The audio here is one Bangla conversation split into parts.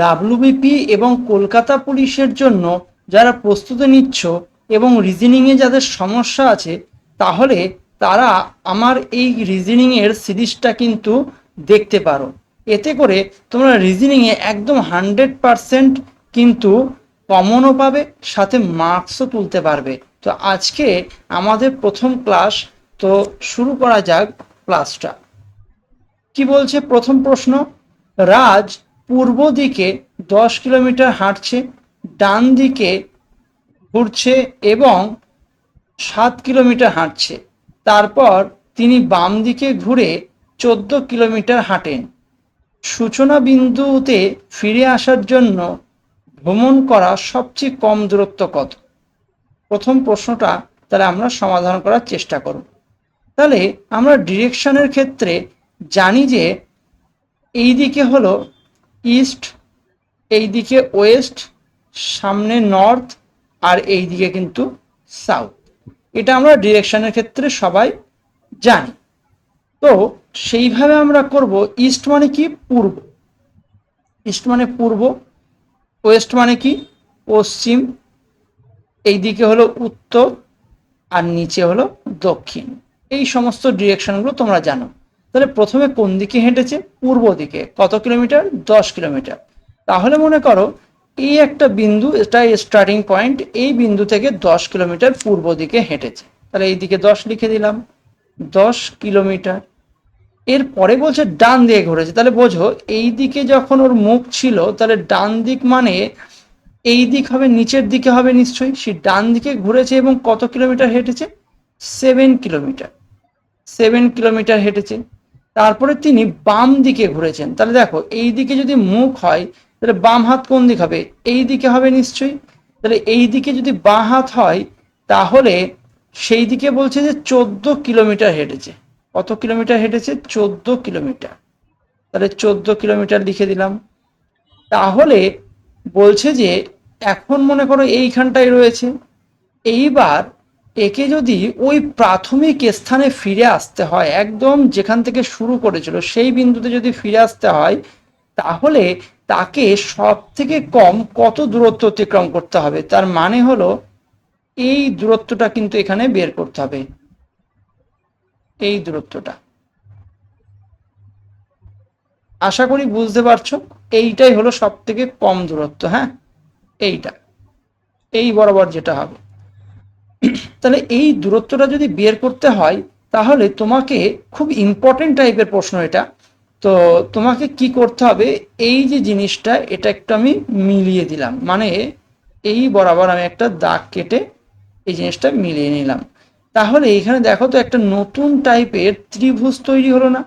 ডাব্লিউবিপি এবং কলকাতা পুলিশের জন্য যারা প্রস্তুতি নিচ্ছ এবং রিজনিংয়ে যাদের সমস্যা আছে, তাহলে তারা আমার এই রিজনিংয়ের সিরিজটা কিন্তু দেখতে পারো। এতে করে তোমরা রিজনিংয়ে একদম হান্ড্রেড পারসেন্ট কিন্তু কমনও পাবে, সাথে মার্কসও তুলতে পারবে। তো আজকে আমাদের প্রথম ক্লাস তো শুরু করা যাক ক্লাসটা কি বলছে প্রথম প্রশ্ন? রাজ পূর্ব দিকে দশ কিলোমিটার হাঁটছে, ডান দিকে ঘুরছে এবং সাত কিলোমিটার হাঁটছে। তারপর তিনি বাম দিকে ঘুরে চোদ্দ কিলোমিটার হাঁটেন। সূচনা বিন্দুতে ফিরে আসার জন্য ভ্রমণ করা সবচেয়ে কম দূরত্ব কত? প্রথম প্রশ্নটা তাহলে আমরা সমাধান করার চেষ্টা করব। তাহলে আমরা ডিরেকশনের ক্ষেত্রে জানি যে এই দিকে হলো ইস্ট এই দিকে ওয়েস্ট, সামনে নর্থ আর এই দিকে কিন্তু সাউথ। এটা আমরা ডিরেকশনের ক্ষেত্রে সবাই জানি। তো সেইভাবে আমরা করব ইস্ট মানে কি? পূর্ব। ইস্ট মানে পূর্ব, ওয়েস্ট মানে কি? পশ্চিম। এই দিকে হলো উত্তর আর নিচে হলো দক্ষিণ। এই সমস্ত ডিরেকশনগুলো তোমরা জানো। তাহলে প্রথমে কোন দিকে হেঁটেছে? পূর্ব দিকে। কত কিলোমিটার? দশ কিলোমিটার। তাহলে মনে করো, এই একটা বিন্দু এটা স্টার্টিং পয়েন্ট এই বিন্দু থেকে দশ কিলোমিটার পূর্ব দিকে হেঁটেছে। তাহলে এই দিকে দশ লিখে দিলাম। দশ কিলোমিটার। এর পরে বলছে ডান দিকে ঘুরেছে। তাহলে বোঝো, এই দিকে যখন ওর মুখ ছিল, তাহলে ডান দিক মানে এই দিক হবে, নিচের দিকে হবে নিশ্চয়ই। সে ডান দিকে ঘুরেছে এবং কত kilometre হেঁটেছে? Seven kilometre. Seven kilometre হেঁটেছে। তারপরে তিনি বাম দিকে ঘুরেছেন। তাহলে দেখো, এই দিকে যদি মুখ হয়, তাহলে বাম হাত কোন দিক হবে? এই দিকে হবে নিশ্চয়ই। তাহলে এই দিকে যদি বাঁ হাত হয়, তাহলে সেই দিকে বলছে যে চোদ্দ কিলোমিটার হেঁটেছে। কত কিলোমিটার হেঁটেছে? চোদ্দ কিলোমিটার। তাহলে চোদ্দ কিলোমিটার লিখে দিলাম। তাহলে বলছে যে, এখন মনে করো এইখানটায় রয়েছে। এইবার একে যদি ওই প্রাথমিক স্থানে ফিরে আসতে হয়, একদম যেখান থেকে শুরু করেছিল, সেই বিন্দুতে যদি ফিরে আসতে হয়, তাহলে তাকে সব থেকে কম কত দূরত্ব অতিক্রম করতে হবে? তার মানে হলো, এই দূরত্বটা কিন্তু এখানে বের করতে হবে। এই দূরত্বটা। আশা করি বুঝতে পারছ? এইটাই হলো সব থেকে কম দূরত্ব হ্যাঁ? এইটা। এই বরাবর যেটা হবে। তাহলে এই দূরত্বটা যদি বের করতে হয়, তাহলে তোমাকে খুব ইম্পর্টেন্ট টাইপের প্রশ্ন এটা। তো তোমাকে কি করতে হবে? এই যে জিনিসটা, এটা একটু আমি মিলিয়ে দিলাম। মানে এই বরাবর আমি একটা দাগ কেটে এই জিনিসটা মিলিয়ে নিলাম। তাহলে এখানে দেখো তো একটা নতুন টাইপের ত্রিভুজ তৈরি হলো না।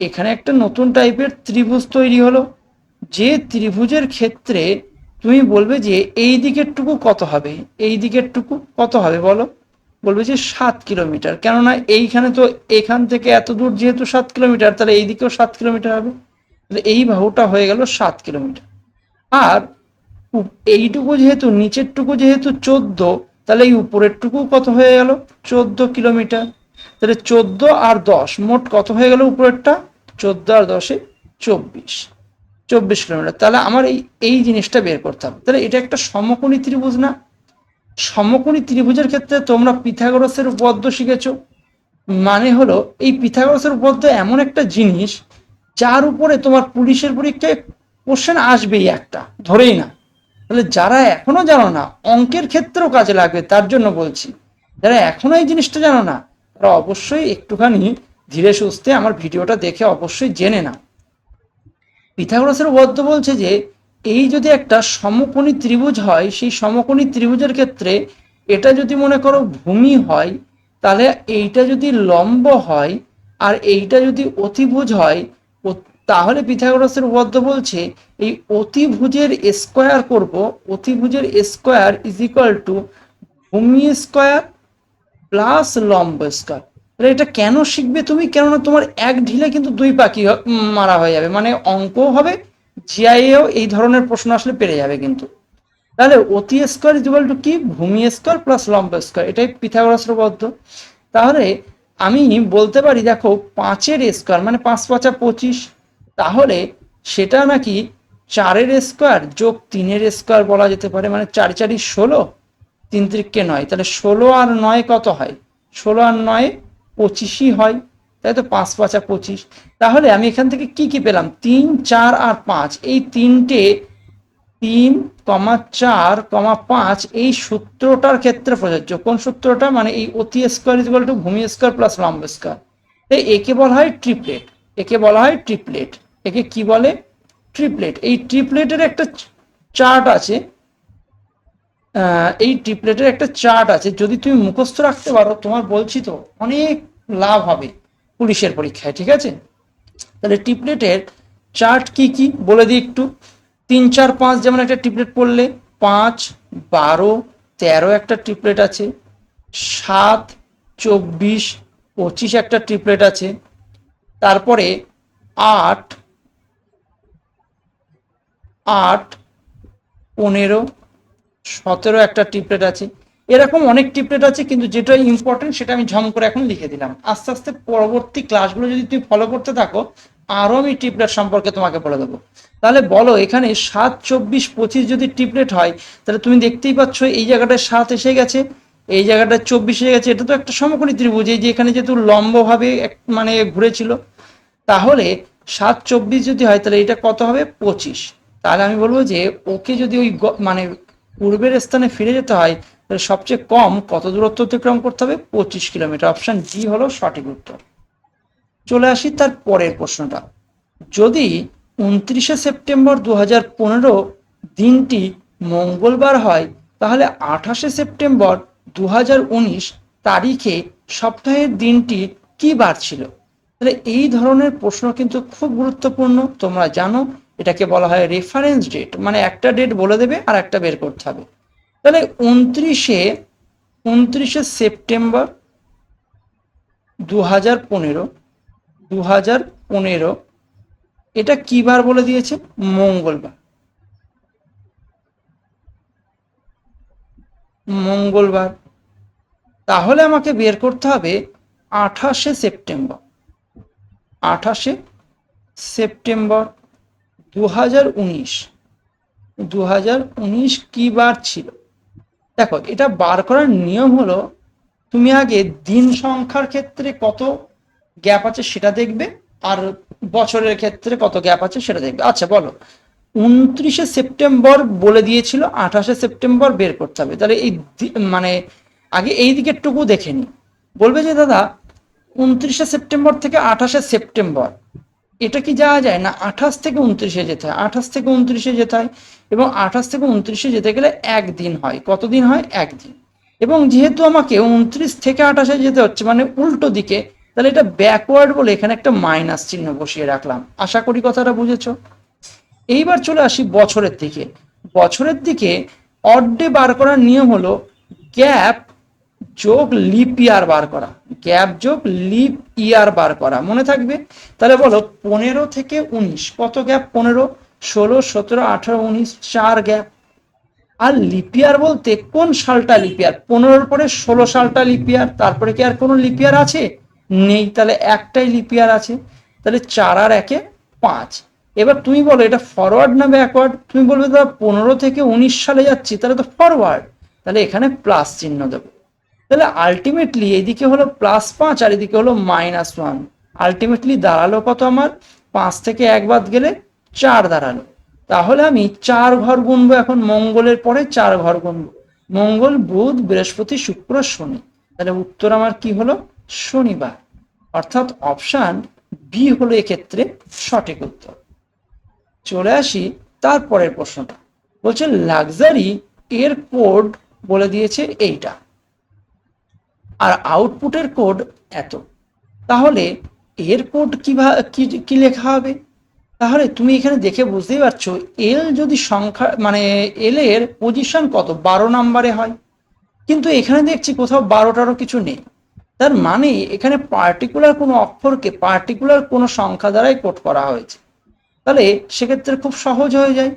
এখানে একটা নতুন টাইপের ত্রিভুজ তৈরি হলো। যে ত্রিভুজের ক্ষেত্রে তুমি বলবে যে এই দিকের টুকু কত হবে? এই দিকের টুকু কত হবে বলো? বলবে যে সাত কিলোমিটার। কেননা এইখানে তো এখান থেকে এত দূর যেহেতু সাত কিলোমিটার, তাহলে এই দিকেও সাত কিলোমিটার হবে। তাহলে এই বাহুটা হয়ে গেল সাত কিলোমিটার। আর এইটুকু যেহেতু নিচের টুকু যেহেতু চোদ্দ, তাহলে এই উপরের টুকু কত হয়ে গেল? চোদ্দ কিলোমিটার। তাহলে চোদ্দ আর দশ, মোট কত হয়ে গেল উপরেরটা? চোদ্দ আর দশে চব্বিশ। চব্বিশ কিলোমিটার। তাহলে আমার এই এই জিনিসটা বের করতে হবে। তাহলে এটা একটা সমকোণী ত্রিভুজ না? সমকোণী ত্রিভুজের ক্ষেত্রে তোমরা পিথাগোরাসের উপপাদ্য শিখেছো। মানে হলো, এই পিথাগোরাসের উপপাদ্য এমন একটা জিনিস, যার উপরে তোমার পুলিশের পরীক্ষায় কোশ্চেন আসবেই একটা, ধরেই না তাহলে যারা এখনও জানো না, অঙ্কের ক্ষেত্রেও কাজে লাগবে, তার জন্য বলছি। যারা এখনও এই জিনিসটা জানো না, তারা অবশ্যই একটুখানি ধীরে সুস্থে আমার ভিডিওটা দেখে অবশ্যই জেনে না পিথাগোরাসের উপপাদ্য বলছে যে, এই যদি একটা সমকোণী ত্রিভুজ হয়, সেই সমকোণী ত্রিভুজের ক্ষেত্রে এটা যদি মনে করো ভূমি হয়, তাহলে এইটা যদি লম্ব হয় আর এইটা যদি অতিভুজ হয় তাহলে পিথাগোরাসের উপপাদ্য বলছে, এই অতিভুজের স্কোয়ার করব, অতিভুজের স্কোয়ার ইজ ইকুয়াল টু ভূমি স্কোয়ার প্লাস লম্ব স্কোয়ার। তাহলে এটা কেন শিখবে তুমি? কেননা তোমার এক ঢিলে কিন্তু দুই পাখি মারা হয়ে যাবে। মানে অঙ্কও হবে জিআইএও এই ধরনের প্রশ্ন আসলে পেরে যাবে কিন্তু। তাহলে অতি স্কোয়ার ইজ টু কি? ভূমি স্কোয়ার প্লাস লম্ব স্কোয়ার। এটাই পিথাগোরাসের উপপাদ্য তাহলে আমি বলতে পারি, দেখো, পাঁচের স্কোয়ার মানে পাঁচ পাঁচা পঁচিশ, তাহলে সেটা নাকি চারের স্কোয়ার যোগ তিনের স্কোয়ার বলা যেতে পারে মানে চারি চারি ষোলো, তিন তিরিককে নয়। তাহলে ষোলো আর নয় কত হয়? ষোলো আর নয় পঁচিশই হয়, তাই তো পাঁচ পাঁচা পঁচিশ। তাহলে আমি এখান থেকে কি কি পেলাম? তিন, চার আর পাঁচ। এই তিনটে তিন, কমা চার, কমা পাঁচ, এই সূত্রটার ক্ষেত্রে প্রযোজ্য। কোন সূত্রটা? মানে এই অতি স্কোয়ার ইজিক্যাল টু ভূমি স্কোয়ার প্লাস লম্ব স্কোয়ার তাই একে বলা হয় ট্রিপলেট একে বলা হয় ট্রিপলেট একে কি বলে? ট্রিপলেট এই ট্রিপলেটের একটা চার্ট আছে। এই ট্রিপলেটের একটা চার্ট আছে। যদি তুমি মুখস্থ রাখতে পারো, তোমার বলছি তো, অনেক লাভ হবে পুলিশের পরীক্ষায়, ঠিক আছে? তাহলে ট্রিপলেটের চার্ট কি কি? বলে দিই একটু। তিন, চার, পাঁচ যেমন একটা ট্রিপলেট পড়লে, পাঁচ, বারো, তেরো একটা ট্রিপলেট আছে, সাত, চব্বিশ, পঁচিশ একটা ট্রিপলেট আছে, তারপরে আট আট, পনেরো সতেরো একটা টিপলেট আছে। এরকম অনেক টিপলেট আছে, কিন্তু যেটা ইম্পর্টেন্ট সেটা আমি ঝম করে এখন লিখে দিলাম। আস্তে আস্তে পরবর্তী ক্লাসগুলো যদি তুমি ফলো করতে থাকো আরও আমি টিপলেট সম্পর্কে তোমাকে বলে দেবো। তাহলে বলো, এখানে সাত, চব্বিশ, পঁচিশ যদি টিপলেট হয়, তাহলে তুমি দেখতেই পাচ্ছ এই জায়গাটায় সাত এসে গেছে, এই জায়গাটায় চব্বিশ এসে গেছে। এটা তো একটা সমকোণী ত্রিভুজ, এই যে এখানে যেহেতু লম্বভাবে মানে ঘুরেছিল। তাহলে সাত, চব্বিশ যদি হয়, তাহলে এটা কত হবে? পঁচিশ। তাহলে আমি বলব যে ওকে যদি ওই মানে পূর্বের স্থানে ফিরে যেতে হয়, তাহলে সবচেয়ে কম কত দূরত্ব অতিক্রম করতে হবে? পঁচিশ কিলোমিটার। অপশন ডি হলো সঠিক উত্তর। চলে আসি তার পরের প্রশ্নটা। যদি উনত্রিশে সেপ্টেম্বর দু হাজার পনেরো দিনটি মঙ্গলবার হয়, তাহলে আঠাশে সেপ্টেম্বর দু হাজার উনিশ তারিখে সপ্তাহের দিনটি কি বার ছিল? তাহলে এই ধরনের প্রশ্ন কিন্তু খুব গুরুত্বপূর্ণ, তোমরা জানো। এটাকে বলা হয় রেফারেন্স ডেট মানে একটা ডেট বলে দেবে আর একটা বের করতে হবে। তাহলে উনত্রিশে উনত্রিশে সেপ্টেম্বর দু হাজার পনেরো দু হাজার পনেরো, এটা কি বার বলে দিয়েছে? মঙ্গলবার। মঙ্গলবার। তাহলে আমাকে বের করতে হবে আঠাশে সেপ্টেম্বর। আঠাশে সেপ্টেম্বর দু হাজার উনিশ। দু উনিশ কি বার ছিল? দেখো, এটা বার করার নিয়ম হলো, তুমি আগে দিন সংখ্যার ক্ষেত্রে কত গ্যাপ আছে সেটা দেখবে, আর বছরের ক্ষেত্রে কত গ্যাপ আছে সেটা দেখবে। আচ্ছা বলো, উনত্রিশে সেপ্টেম্বর বলে দিয়েছিল, আঠাশে সেপ্টেম্বর বের করতে হবে। তাহলে এই মানে আগে এই দিকের টুকু দেখে নি। বলবে যে, দাদা, উনত্রিশে সেপ্টেম্বর থেকে আঠাশে সেপ্টেম্বর এটা কি যাওয়া যায়? না, আঠাশ থেকে উনত্রিশে যেতে হয়। আঠাশ থেকে উনত্রিশে যেতে হয় এবং আঠাশ থেকে উনত্রিশে যেতে গেলে একদিন হয়। কতদিন হয়? একদিন। এবং যেহেতু আমাকে উনত্রিশ থেকে আঠাশে যেতে হচ্ছে মানে উল্টো দিকে, তাহলে এটা ব্যাকওয়ার্ড বলে এখানে একটা মাইনাস চিহ্ন বসিয়ে রাখলাম। আশা করি কথাটা বুঝেছ? এইবার চলে আসি বছরের দিকে। বছরের দিকে অড্ডে বার করার নিয়ম হলো গ্যাপ যোগ লিপ ইয়ার বার করা গ্যাপ যোগ লিপ ইয়ার বার করা, মনে থাকবে? তাহলে বলো, পনেরো থেকে উনিশ, কত গ্যাপ? পনেরো, ষোলো, সতেরো, আঠারো, উনিশ, চার গ্যাপ। আর লিপিয়ার বলতে কোন সালটা লিপিয়ার পনেরোর পরে ষোলো সালটা লিপিয়ার তারপরে কি আর কোনো লিপিয়ার আছে? নেই, তাহলে একটাই লিপিয়ার আছে। তাহলে চার আর একে পাঁচ। এবার তুমি বলো, এটা ফরওয়ার্ড না ব্যাকওয়ার্ড তুমি বলবে, দাদা, পনেরো থেকে উনিশ সালে যাচ্ছি, তাহলে তো ফরওয়ার্ড তাহলে এখানে প্লাস চিহ্ন দেবো। তাহলে আলটিমেটলি এদিকে হলো প্লাস পাঁচ আর এদিকে হলো মাইনাস ওয়ান আলটিমেটলি দাঁড়াল কত আমার? পাঁচ থেকে এক বাদ গেলে চার দাঁড়াল। তাহলে আমি চার ঘর গুনবো এখন মঙ্গলের পরে চার ঘর গুনবো। মঙ্গল, বুধ, বৃহস্পতি, শুক্র, শনি। তাহলে উত্তর আমার কি হলো? শনিবার। অর্থাৎ অপশান বি হলো এক্ষেত্রে সঠিক উত্তর। চলে আসি তারপরের প্রশ্নটা। বলছে লাক্সারি এর কোড বলে দিয়েছে এইটা। আর আউটপুটের কোড এত। তাহলে এর কোড কীভাবে কি লেখা হবে? তাহলে তুমি এখানে দেখে বুঝতেই পারছ এল যদি সংখ্যা মানে এল এর পজিশন কত? বারো নাম্বারে হয়। কিন্তু এখানে দেখছি কোথাও বারোটারও কিছু নেই। তার মানে এখানে পার্টিকুলার কোনো অক্ষরকে পার্টিকুলার কোনো সংখ্যা দ্বারাই কোড করা হয়েছে। তাহলে সেক্ষেত্রে খুব সহজ হয়ে যায়।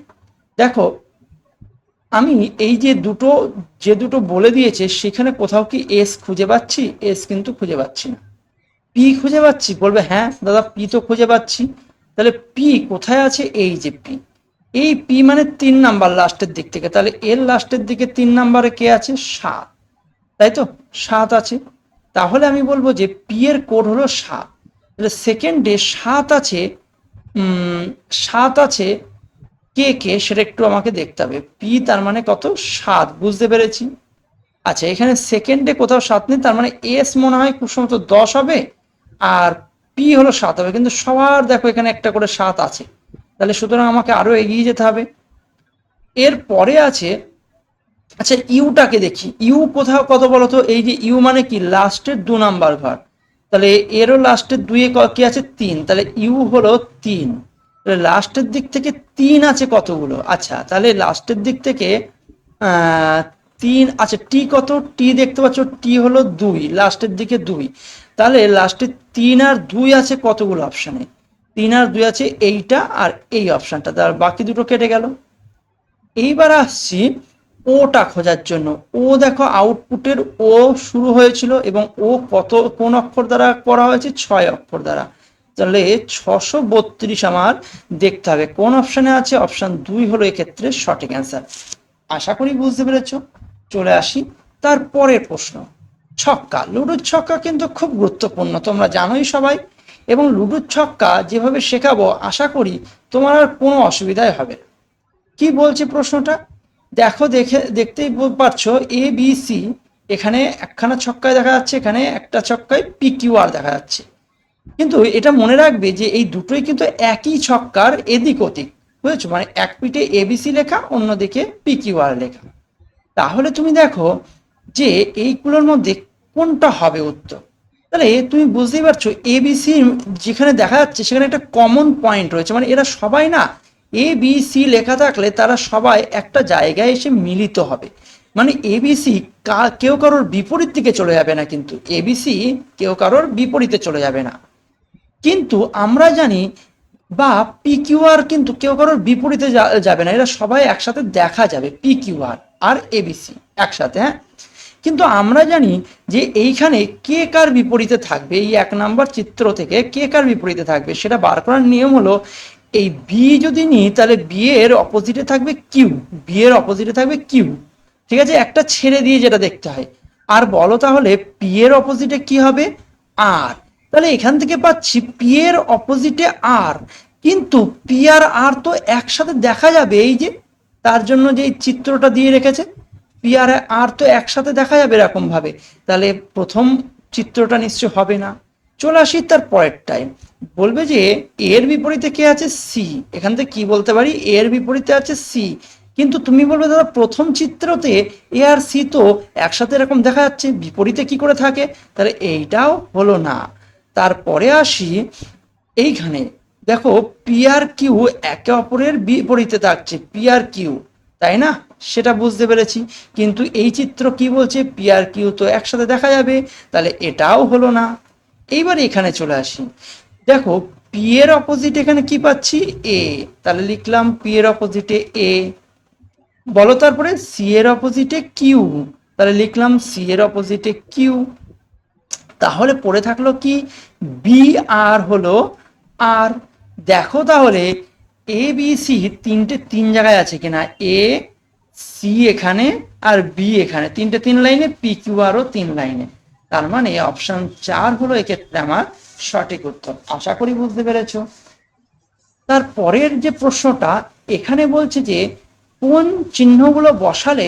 দেখো আমি এই যে দুটো যে দুটো বলে দিয়েছে, সেখানে কোথাও কি এস খুঁজে পাচ্ছি? এস কিন্তু খুঁজে পাচ্ছি না। পি খুঁজে পাচ্ছি? বলবে হ্যাঁ দাদা পি তো খুঁজে পাচ্ছি। তাহলে পি কোথায় আছে? এই যে পি এই পি মানে তিন নাম্বার লাস্টের দিক থেকে। তাহলে এর লাস্টের দিকে তিন নাম্বারে কে আছে? সাত। তাই তো? সাত আছে। তাহলে আমি বলব যে পি এর কোড হলো সাত। তাহলে সেকেন্ডে সাত আছে সাত আছে কে কে সেটা একটু আমাকে দেখতে হবে। পি তার মানে কত? সাত। বুঝতে পেরেছি? আচ্ছা এখানে সেকেন্ডে কোথাও সাত নেই, তার মানে এস মনে হয় খুব সম্ভবত দশ হবে, আর পি হলো সাত হবে। কিন্তু সবার দেখো এখানে একটা করে সাত আছে। তাহলে সুতরাং আমাকে আরও এগিয়ে যেতে হবে। এর পরে আছে আচ্ছা ইউটাকে দেখি। ইউ কোথাও কত বলতো? এই যে ইউ মানে কি? লাস্টের দু নাম্বার ঘর। তাহলে এরও লাস্টের দুয়ে ক- আছে? তিন। তাহলে ইউ হলো তিন। লাস্টের দিক থেকে তিন আছে কতগুলো? আচ্ছা তাহলে লাস্টের দিক থেকে তিন আচ্ছা টি কত? টি দেখতে পাচ্ছ টি হলো দুই লাস্টের দিকে দুই। তাহলে লাস্টে তিন আর দুই আছে কতগুলো অপশানে তিন আর দুই আছে এইটা আর এই অপশানটা তার বাকি দুটো কেটে গেল। এইবার আসছি ওটা খোঁজার জন্য। ও দেখো আউটপুটের ও শুরু হয়েছিল এবং ও কত কোন অক্ষর দ্বারা করা হয়েছে? ছয় অক্ষর দ্বারা। তাহলে ছশো বত্রিশ আমার দেখতে হবে। কোন অপশানে আছে? অপশান দুই হলো এক্ষেত্রে সঠিক অ্যান্সার আশা করি বুঝতে পেরেছ। চলে আসি। তারপরের প্রশ্ন। ছক্কা। লুডোর ছক্কা কিন্তু খুব গুরুত্বপূর্ণ, তোমরা জানোই সবাই। এবং লুডোর ছক্কা যেভাবে শেখাবো, আশা করি তোমার আর কোনো অসুবিধাই হবে। কি বলছে প্রশ্নটা? দেখো, দেখে, দেখতেই পারছ এ বি সি এখানে একখানা ছক্কায় দেখা যাচ্ছে, এখানে একটা ছক্কায় পি দেখা যাচ্ছে। কিন্তু এটা মনে রাখবে যে এই দুটোই কিন্তু একই ছক্কার এদিক ওদিক, বুঝেছ? মানে এক পিঠে এবিসি লেখা, অন্যদিকে পি কিউ আর লেখা। তাহলে তুমি দেখো যে এইগুলোর মধ্যে কোনটা হবে উত্তর? তাহলে তুমি বুঝতেই পারছ এবিসি যেখানে দেখা যাচ্ছে সেখানে একটা কমন পয়েন্ট রয়েছে। মানে এরা সবাই না এ বি সি লেখা থাকলে তারা সবাই একটা জায়গায় এসে মিলিত হবে। মানে এবিসি কেউ কারোর বিপরীত দিকে চলে যাবে না কিন্তু। এবিসি কেউ কারোর বিপরীতে চলে যাবে না। কিন্তু আমরা জানি বা পিকিউআর কিন্তু কেউ কারোর বিপরীতে যাবে না। এরা সবাই একসাথে দেখা যাবে পিকিউআর আর এবিসি একসাথে হ্যাঁ? কিন্তু আমরা জানি যে এইখানে কে কার বিপরীতে থাকবে, এই এক নাম্বার চিত্র থেকে কে কার বিপরীতে থাকবে সেটা বার করার নিয়ম হলো এই বি যদি নিই, তাহলে বি এর অপোজিটে থাকবে কিউ বি এর অপোজিটে থাকবে কিউ ঠিক আছে? একটা ছেড়ে দিয়ে যেটা দেখতে হয়। আর বলো তাহলে পি এর অপোজিটে কি হবে? আর তাহলে এখান থেকে পাচ্ছি পি এর অপোজিটে আর কিন্তু পি আর আর তো একসাথে দেখা যাবে, এই যে তার জন্য যে চিত্রটা দিয়ে রেখেছে পি আর আর তো একসাথে দেখা যাবে এরকম ভাবে তাহলে প্রথম চিত্রটা নিশ্চয় হবে না। চলে আসি তার পরের টাইম বলবে যে এর বিপরীতে কে আছে? সি এখান থেকে কি বলতে পারি? এর বিপরীতে আছে সি কিন্তু তুমি বলবে, দাদা, প্রথম চিত্রতে এ আর সি তো একসাথে এরকম দেখা যাচ্ছে, বিপরীতে কি করে থাকে? তাহলে এইটাও হলো না। তারপরে আসি এইখানে। দেখো পি আর কিউ একে অপরের বিপরীতে থাকছে পি আর কিউ তাই না? সেটা বুঝতে পেরেছি। কিন্তু এই চিত্র কি বলছে? পি আর কিউ তো একসাথে দেখা যাবে, তাহলে এটাও হলো না। এইবার এখানে চলে আসি। দেখো পি এর অপোজিট এখানে কি পাচ্ছি? এ তাহলে লিখলাম পি এর অপোজিটে এ বলো তারপরে সি এর অপোজিটে কিউ তাহলে লিখলাম সি এর অপোজিটে কিউ তাহলে পড়ে থাকল কি? বি আর হলো আর দেখো তাহলে এ বি সি তিনটে তিন জায়গায় আছে কিনা? এ সি এখানে আর বি এখানে। তিনটে তিন লাইনে পি কিউ আরও তিন লাইনে। তার মানে অপশন চার হলো এক্ষেত্রে আমার সঠিক উত্তর। আশা করি বুঝতে পেরেছ। তার পরের যে প্রশ্নটা, এখানে বলছে যে, কোন চিহ্নগুলো বসালে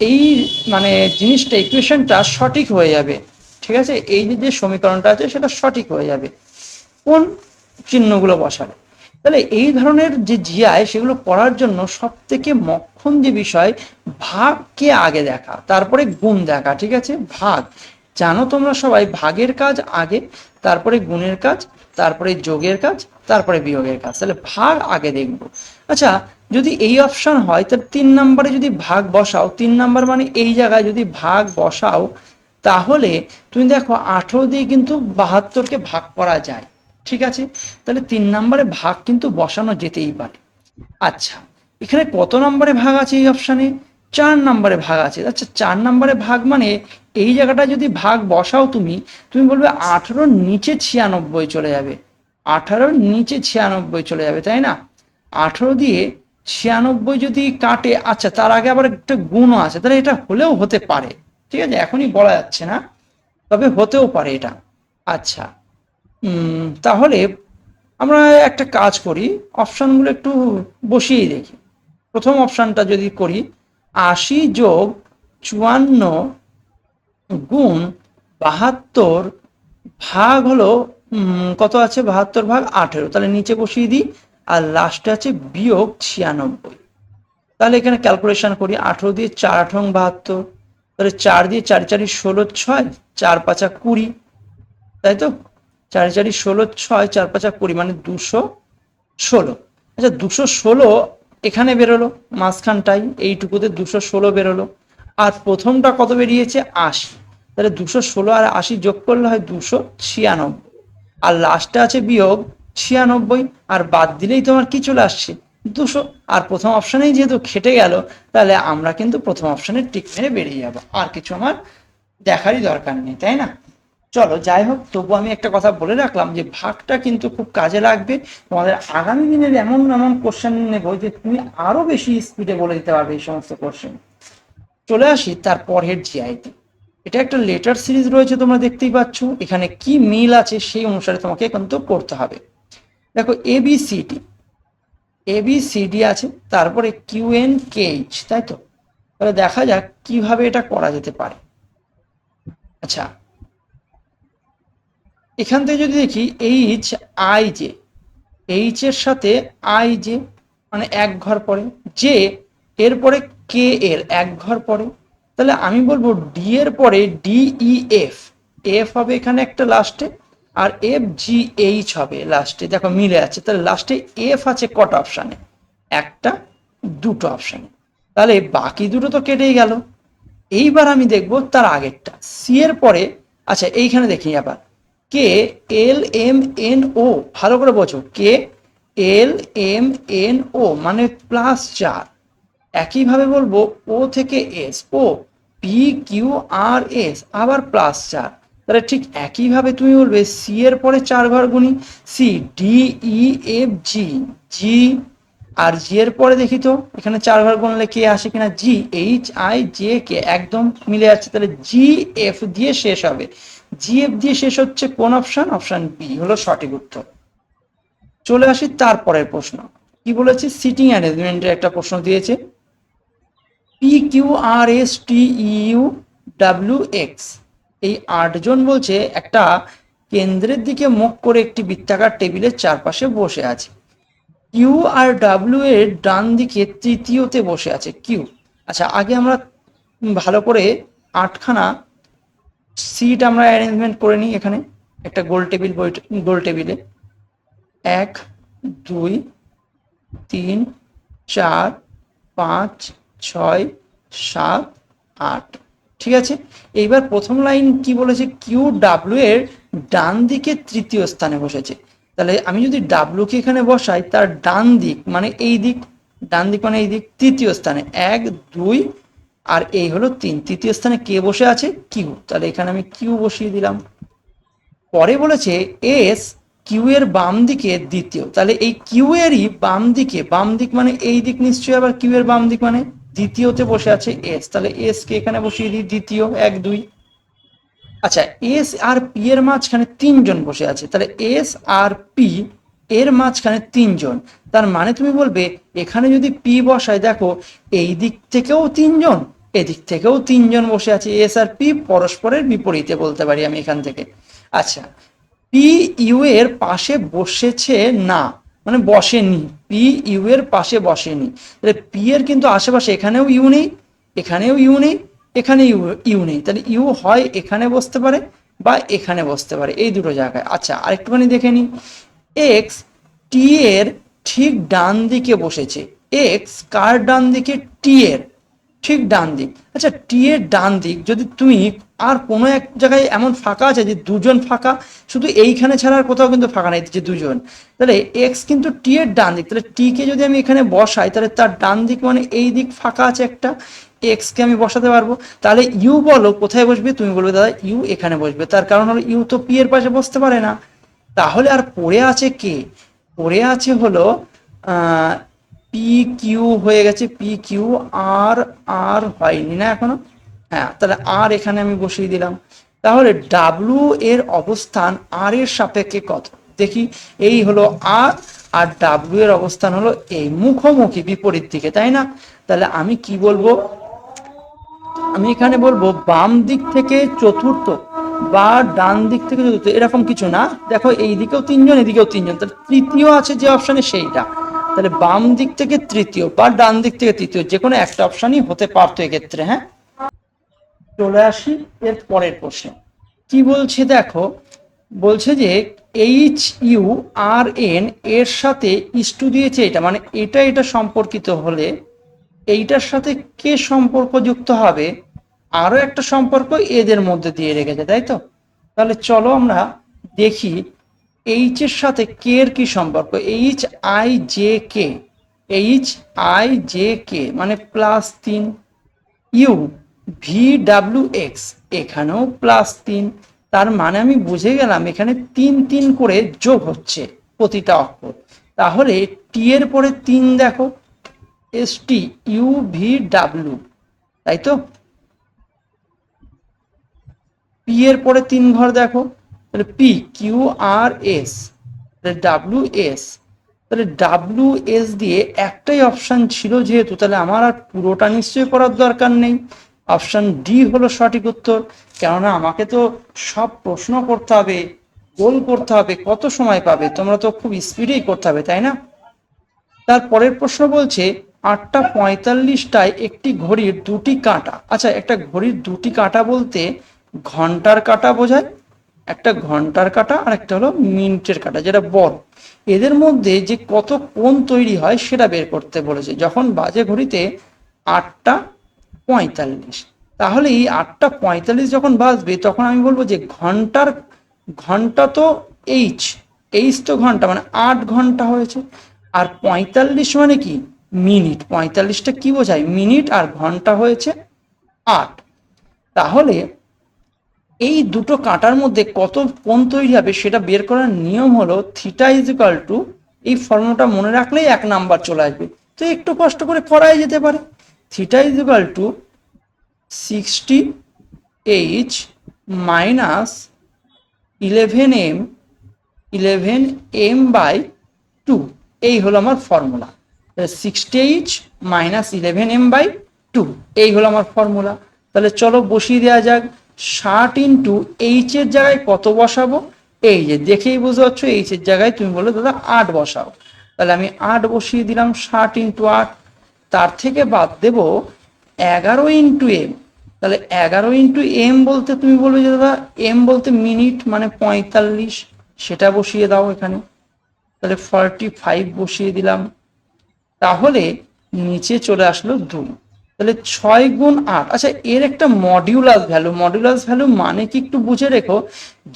এই মানে জিনিসটা ইকুয়েশনটা সঠিক হয়ে যাবে? ঠিক আছে? এই যে সমীকরণটা আছে, সেটা সঠিক হয়ে যাবে। কোন চিহ্নগুলো বসালে তাহলে এই ধরনের যে জিআই সেগুলো পড়ার জন্য সব থেকে মক্ষণ যে বিষয়, ভাগকে আগে দেখা, তারপরে গুণ দেখা, ঠিক আছে? ভাগ। জানো তোমরা সবাই, ভাগের কাজ আগে, তারপরে গুণের কাজ, তারপরে যোগের কাজ, তারপরে বিয়োগের কাজ। তাহলে ভাগ আগে দেখব। আচ্ছা যদি এই অপশন হয়, তাহলে তিন নম্বরে যদি ভাগ বসাও, তিন নাম্বার মানে এই জায়গায় যদি ভাগ বসাও তাহলে তুমি দেখো আঠেরো দিয়ে কিন্তু বাহাত্তরকে ভাগ করা যায়। ঠিক আছে? তাহলে তিন নম্বরে ভাগ কিন্তু বসানো যেতেই পারে। আচ্ছা এখানে কত নম্বরে ভাগ আছে এই অপশানে চার নম্বরে ভাগ আছে। আচ্ছা চার নম্বরে ভাগ মানে এই জায়গাটা যদি ভাগ বসাও তুমি তুমি বলবে আঠেরোর নিচে ছিয়ানব্বই চলে যাবে। আঠারোর নিচে ছিয়ানব্বই চলে যাবে, তাই না? আঠেরো দিয়ে ছিয়ানব্বই যদি কাটে আচ্ছা তার আগে আবার একটা গুণও আছে, তাহলে এটা হলেও হতে পারে। ঠিক আছে? এখনই বলা যাচ্ছে না, তবে হতেও পারে এটা। আচ্ছা তাহলে আমরা একটা কাজ করি, অপশানগুলো একটু বসিয়েই দেখি। প্রথম অপশানটা যদি করি, আশি যোগ চুয়ান্ন গুণ বাহাত্তর ভাগ হলো কত আছে? বাহাত্তর ভাগ আঠেরো। তাহলে নিচে বসিয়ে দিই, আর লাস্টে আছে বিয়োগ ছিয়ানব্বই। তাহলে এখানে ক্যালকুলেশন করি, আঠেরো দিয়ে চার আঠং বাহাত্তর। তাহলে চার দিয়ে চারি চারি ষোলো, ছয়, চার পাঁচা কুড়ি, তাই তো? চারি চারি ষোলো, ছয়, চার পাঁচা কুড়ি মানে দুশো ষোলো। আচ্ছা দুশো ষোলো এখানে বেরোলো মাঝখানটাই এইটুকুতে দুশো ষোলো বেরোলো। আর প্রথমটা কত বেরিয়েছে? আশি। তাহলে দুশো ষোলো আর আশি যোগ করলে হয় দুশো ছিয়ানব্বই। আর লাস্টে আছে বিয়োগ ছিয়ানব্বই, আর বাদ দিলেই তোমার কি চলে আসছে? দুশো। আর প্রথম অপশানেই যেহেতু খেটে গেল, তাহলে আমরা কিন্তু প্রথম অপশানে টিক মেরে বেরিয়ে যাব। আর কিছু আমার দেখারই দরকার নেই, তাই না? চলো, যাই হোক, তবু আমি একটা কথা বলে রাখলাম যে ভাগটা কিন্তু খুব কাজে লাগবে। তোমাদের আগামী দিনের এমন এমন কোশ্চেন নেব যে তুমি আরও বেশি স্পিডে বলে দিতে পারবে এই সমস্ত কোশ্চেন চলে আসি তার পরের জিআইতে এটা একটা লেটার সিরিজ রয়েছে, তোমরা দেখতেই পাচ্ছ। এখানে কি মিল আছে সেই অনুসারে তোমাকে কিন্তু করতে হবে। দেখো A B C A B C আছে, তারপরে কিউ এন কে তাই তো? তাহলে দেখা যাক কীভাবে এটা করা যেতে পারে। আচ্ছা এখান থেকে যদি দেখি এইচ আই জে এইচ এর সাথে আই জে মানে এক ঘর পরে জে এরপরে কে এর এক ঘর পরে তাহলে আমি বলব ডি এর পরে ডি ই এফ এফ হবে এখানে একটা লাস্টে আর এফ জি এইচ হবে লাস্টে দেখো মিলে আছে। তাহলে লাস্টে এফ আছে কটা অপশানে একটা, দুটো অপশানে তাহলে বাকি দুটো তো কেটেই গেল। এইবার আমি দেখব তার আগেরটা। সি এর পরে আচ্ছা এইখানে দেখি আবার। কে এল এম এন ও ভালো করে বোঝো। কে এল এম এন ও মানে প্লাস চার। একইভাবে বলব ও থেকে S O P Q R S আবার প্লাস চার। তাহলে ঠিক একইভাবে তুমি বলবে সি এর পরে চার ঘর গুণি C D E F G G আর জি এর পরে দেখি তো, এখানে চার ঘর গুণলে কে আসে কিনা? G H I J K একদম মিলে যাচ্ছে, তাহলে জি এফ দিয়ে শেষ হবে। জি এফ দিয়ে শেষ হচ্ছে কোন অপশন? অপশন বি হলো সঠিক উত্তর। চলে আসি তারপরের প্রশ্ন। কি বলেছে? সিটিং অ্যারেঞ্জমেন্টের একটা প্রশ্ন দিয়েছে। P Q R S T U W X এই আটজন বলছে একটা কেন্দ্রের দিকে মুখ করে একটি বৃত্তাকার টেবিলের চারপাশে বসে আছে। কিউ আর ডাব্লিউ এর ডান দিকে তৃতীয়তে বসে আছে। কিউ। আচ্ছা আগে আমরা ভালো করে আটখানা সিট আমরা অ্যারেঞ্জমেন্ট করে নিই এখানে। একটা গোল টেবিল, গোল টেবিলে। এক, দুই, তিন, চার, পাঁচ, ছয়, সাত, আট। ঠিক আছে? এইবার প্রথম লাইন কি বলেছে? কিউ ডাব্লিউ এর ডান দিকে তৃতীয় স্থানে বসেছে। তাহলে আমি যদি ডাব্লিউকে এখানে বসাই, তার ডান দিক মানে এই দিক, ডান দিক মানে এই দিক, তৃতীয় স্থানে। এক, দুই, আর এই হলো তিন। তৃতীয় স্থানে কে বসে আছে? কিউ তাহলে এখানে আমি কিউ বসিয়ে দিলাম। পরে বলেছে এস কিউ এর বাম দিকে দ্বিতীয়। তাহলে এই কিউ এরই বাম দিকে, বাম দিক মানে এই দিক নিশ্চয়ই, আবার কিউ এর বাম দিক মানে? দ্বিতীয়তে বসে আছে এস তাহলে এস কে এখানে বসিয়ে দিই, দ্বিতীয়, এক, দুই। আচ্ছা এস আর পি এর মাঝখানে তিনজন বসে আছে, তাহলে এস আর পি এর মাঝখানে তিনজন। তার মানে তুমি বলবে, এখানে যদি পি বসায়, দেখো, এই দিক থেকেও তিনজন, এদিক থেকেও তিনজন বসে আছে এস আর পি পরস্পরের বিপরীতে বলতে পারি আমি এখান থেকে। আচ্ছা পি ইউ এর পাশে বসেছে না মানে বসেনি। পি ইউ এর পাশে বসেনি। তাহলে পি এর কিন্তু আশেপাশে এখানেও ইউ নেই, এখানেও ইউ নেই, এখানে ইউ ইউ নেই। তাহলে ইউ হয় এখানে বসতে পারে বা এখানে বসতে পারে। এই দুটো জায়গায়। আচ্ছা আরেকটুখানি দেখে নিই। এক্স টি এর ঠিক ডান দিকে বসেছে। এক্স কার ডান দিকে? টি এর। ঠিক ডান দিক। আচ্ছা টি এর ডান দিক, যদি তুমি আর কোনো এক জায়গায় এমন ফাঁকা আছে যে দুজন ফাঁকা, শুধু এইখানে ছাড়া আর কোথাও কিন্তু ফাঁকা নেই যে দুজন। তাহলে এক্স কিন্তু টি এর ডান দিক। তাহলে টি কে যদি আমি এখানে বসাই, তাহলে তার ডান দিক মানে এই দিক ফাঁকা আছে একটা, এক্স কে আমি বসাতে পারব। তাহলে ইউ বলো, কোথায় বসবে? তুমি বলবে, দাদা, ইউ এখানে বসবে। তার কারণ হলো ইউ তো পি এর পাশে বসতে পারে না। তাহলে আর পড়ে আছে কে? পড়ে আছে হলো পি কিউ হয়ে গেছে পি কিউ আর আর হয়নি না এখনও? হ্যাঁ তাহলে আর এখানে আমি বসিয়ে দিলাম। তাহলে ডাব্লু এর অবস্থান আর এর সাপেক্ষে কত? দেখি, এই হলো আর আর ডাব্লু এর অবস্থান হলো এই মুখোমুখি বিপরীত দিকে, তাই না? তাহলে আমি কি বলব? আমি এখানে বলব বাম দিক থেকে চতুর্থ বা ডান দিক থেকে চতুর্থ, এরকম কিছু না। দেখো, এই দিকেও তিনজন, এদিকেও তিনজন। তাহলে তৃতীয় আছে যে অপশনে সেইটা। তাহলে বাম দিক থেকে তৃতীয় বা ডান দিক থেকে তৃতীয়, যে কোনো একটা অপশনই হতে পারতো এক্ষেত্রে হ্যাঁ? চলে আসি এর পরের প্রশ্নে। কি বলছে দেখো, বলছে যে এইচ ইউ আর এন এর সাথে ইস্টু দিয়েছে এটা মানে এটা এটা সম্পর্কিত হলে এইটার সাথে কে সম্পর্ক যুক্ত হবে? আরও একটা সম্পর্ক এদের মধ্যে দিয়ে রেখেছে, তাই তো? তাহলে চলো আমরা দেখি এইচ এর সাথে কে এর কি সম্পর্ক? H I J K H I J K মানে প্লাস তিন। ইউ ভি ডাব্লিউ এক্স এখানেও প্লাস তিন। তার মানে আমি বুঝে গেলাম এখানে তিন তিন করে যোগ হচ্ছে প্রতিটা অক্ষর। তাহলে টি এর পরে তিন দেখো S T U V W তাই তো? পি এর পরে তিন ঘর দেখো। তাহলে পি কিউ আর এস তাহলে ডাব্লিউ এস তাহলে ডাব্লিউ এস দিয়ে একটাই অপশান ছিল যেহেতু, তাহলে আমার আর পুরোটা নিশ্চয়ই করার দরকার নেই। অপশান ডি হলো সঠিক উত্তর, কেননা আমাকে তো সব প্রশ্ন করতে হবে, গোল করতে হবে, কত সময় পাবে, তোমরা তো খুব স্পিডেই করতে হবে, তাই না? তার পরের প্রশ্ন বলছে, আটটা পঁয়তাল্লিশটায় একটি ঘড়ির দুটি কাঁটা আচ্ছা একটা ঘড়ির দুটি কাঁটা বলতে ঘণ্টার কাঁটা বোঝায় একটা ঘণ্টার কাটা আর একটা হলো মিনিটের কাটা, যেটা বড়। এদের মধ্যে যে কত কোণ তৈরি হয় সেটা বের করতে বলেছে। যখন বাজে ঘড়িতে আটটা পঁয়তাল্লিশ, তাহলে এই আটটা পঁয়তাল্লিশ যখন বাজবে, তখন আমি বলব যে ঘণ্টার, ঘণ্টা তো এইচ এইচ তো ঘণ্টা মানে আট ঘণ্টা হয়েছে। আর পঁয়তাল্লিশ মানে কি? মিনিট। পঁয়তাল্লিশটা কি বোঝায়? মিনিট আর ঘণ্টা হয়েছে আট। তাহলে এই দুটো কাঁটার মধ্যে কত কোণ তৈরি হবে সেটা বের করার নিয়ম হলো থিটা ইজিক্যাল টু এই ফর্মুলাটা মনে রাখলেই এক নাম্বার চলে আসবে। তো একটু কষ্ট করে করাই যেতে পারে। Theta is equal to sixty H minus eleven M eleven M by two. এই হলো আমার formula. Sixty H minus eleven M by two. এই হলো আমার ফর্মুলা। তাহলে চলো বসিয়ে দেওয়া যাক। ষাট ইন্টু এইচ এর জায়গায় কত বসাবো? এই যে দেখেই বুঝতে পারছ এইচ এর জায়গায় তুমি বলো দাদা, আট বসাও। তাহলে আমি আট বসিয়ে দিলাম ষাট ইন্টু আট। তার থেকে বাদ দেব এগারো ইন্টু এম তাহলে এগারো ইন্টু এম বলতে তুমি বলবে যে, দাদা এম বলতে মিনিট মানে পঁয়তাল্লিশ। সেটা বসিয়ে দাও এখানে। তাহলে ফর্টি ফাইভ বসিয়ে দিলাম। তাহলে নিচে চলে আসলো দুই। তাহলে ছয় গুণ আট। আচ্ছা এর একটা মডিউলাস ভ্যালু মডিউলাস ভ্যালু মানে কি একটু বুঝে রেখো।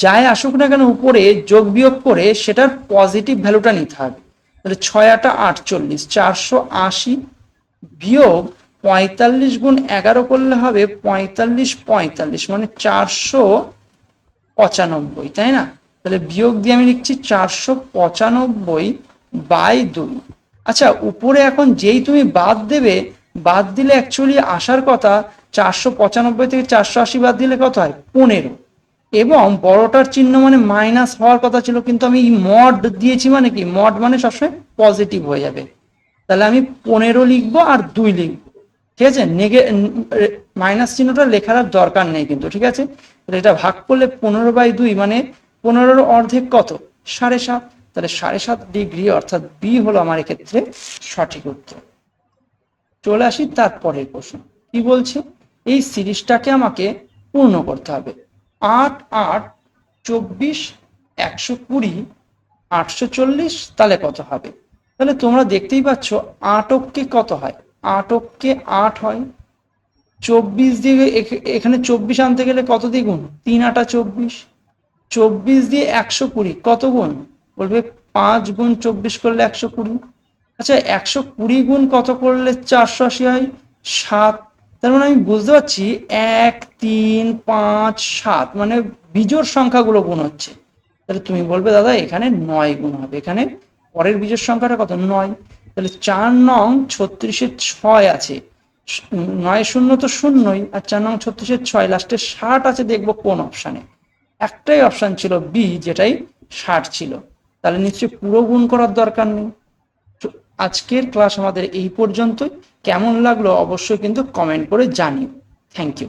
যাই আসুক না কেন, উপরে যোগ বিয়োগ করে সেটার পজিটিভ ভ্যালুটা নিতে হবে। তাহলে ছয় আটা আটচল্লিশ চারশো আশি বিয়োগ পঁয়তাল্লিশ গুণ এগারো করলে হবে পঁয়তাল্লিশ পঁয়তাল্লিশ মানে চারশো পঁচানব্বই, তাই না? তাহলে বিয়োগ দিয়ে আমি লিখছি চারশো পঁচানব্বই বাই দুই। আচ্ছা উপরে এখন যেই তুমি বাদ দেবে বাদ দিলে অ্যাকচুয়ালি আসার কথা চারশো পঁচানব্বই থেকে চারশো আশি বাদ দিলে কত হয়? পনেরো। এবং বড়টার চিহ্ন মানে মাইনাস হওয়ার কথা ছিল, কিন্তু আমি মড দিয়েছি মানে কি? মড মানে সবসময় পজিটিভ হয়ে যাবে। তাহলে আমি পনেরো লিখব আর দুই লিখব। ঠিক আছে? নেগে মাইনাস চিহ্নটা লেখার আর দরকার নেই কিন্তু, ঠিক আছে? এটা ভাগ করলে পনেরো বাই দুই মানে পনেরোর অর্ধেক কত? সাড়ে সাত। তাহলে সাড়ে সাত ডিগ্রি অর্থাৎ বি হলো আমার এক্ষেত্রে সঠিক উত্তর। চলে আসি তারপরের প্রশ্ন। কি বলছে? এই সিরিজটাকে আমাকে পূর্ণ করতে হবে। আট আট চব্বিশ একশো কুড়ি আটশো চল্লিশ তাহলে কত হবে? তাহলে তোমরা দেখতেই পাচ্ছ আটককে কত হয়? আটককে আট হয়। চব্বিশ দিয়ে এখানে চব্বিশ আনতে গেলে কত দিয়ে গুণ তিন আটা চব্বিশ। চব্বিশ দিয়ে একশো কুড়ি কত গুণ? বলবে পাঁচ গুণ চব্বিশ করলে একশো কুড়ি। আচ্ছা একশো কুড়ি গুণ কত করলে চারশো আশি হয়? সাত। তার মানে আমি বুঝতে পারছি এক, তিন, পাঁচ, সাত। মানে বিজোর সংখ্যাগুলো গুণ হচ্ছে। তাহলে তুমি বলবে, দাদা, এখানে নয় গুণ হবে। এখানে পরের বীজের সংখ্যাটা কত? নয়। তাহলে চার নং ছত্রিশের ছয় আছে। নয় শূন্য তো শূন্যই, আর চার নং ছত্রিশের ছয়। লাস্টে ষাট আছে, দেখব কোন অপশানে। একটাই অপশান ছিল বি, যেটাই ষাট ছিল। তাহলে নিশ্চয়ই পুরো গুণ করার দরকার নেই। আজকের ক্লাস আমাদের এই পর্যন্তই। কেমন লাগল অবশ্যই কিন্তু কমেন্ট করে জানিও। Thank you